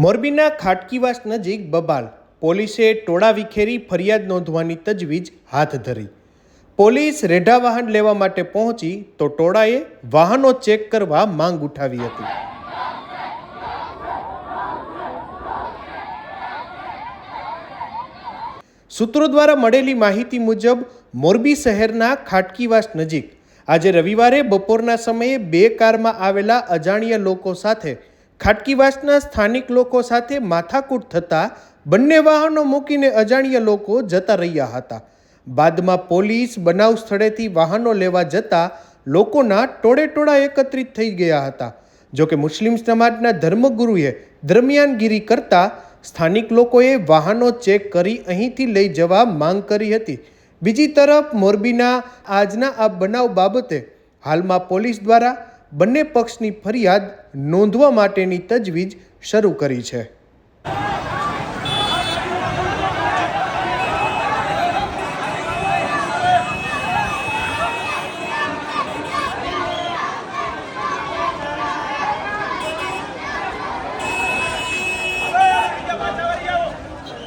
મોરબીના ખાટકીવાસ નજીક બબાલ પોલીસે ટોળા વિખેરી ફરિયાદ નોંધવાની તજવીજ હાથ ધરી. પોલીસ રેઢા વાહન લેવા માટે પહોંચી તો ટોળાએ વાહનો ચેક કરવા માંગ ઉઠાવી હતી. સૂત્રો દ્વારા મળેલી માહિતી મુજબ, મોરબી શહેરના ખાટકીવાસ નજીક આજે રવિવારે બપોરના સમયે બે કારમાં આવેલા અજાણ્યા લોકો સાથે ખાટકીવાસના સ્થાનિક લોકો સાથે માથાકૂટ થતાં બંને વાહનો મૂકીને અજાણ્યા લોકો જતા રહ્યા હતા. બાદમાં પોલીસ બનાવ સ્થળેથી વાહનો લેવા જતા લોકોના ટોળે ટોળા એકત્રિત થઈ ગયા હતા. જોકે મુસ્લિમ સમાજના ધર્મગુરુએ દરમિયાનગીરી કરતા સ્થાનિક લોકોએ વાહનો ચેક કરી અહીંથી લઈ જવા માંગ કરી હતી. બીજી તરફ મોરબીના આજના આ બનાવ બાબતે હાલમાં પોલીસ દ્વારા બંને પક્ષની ફરિયાદ નોંધવા માટેની તજવીજ શરૂ કરી છે.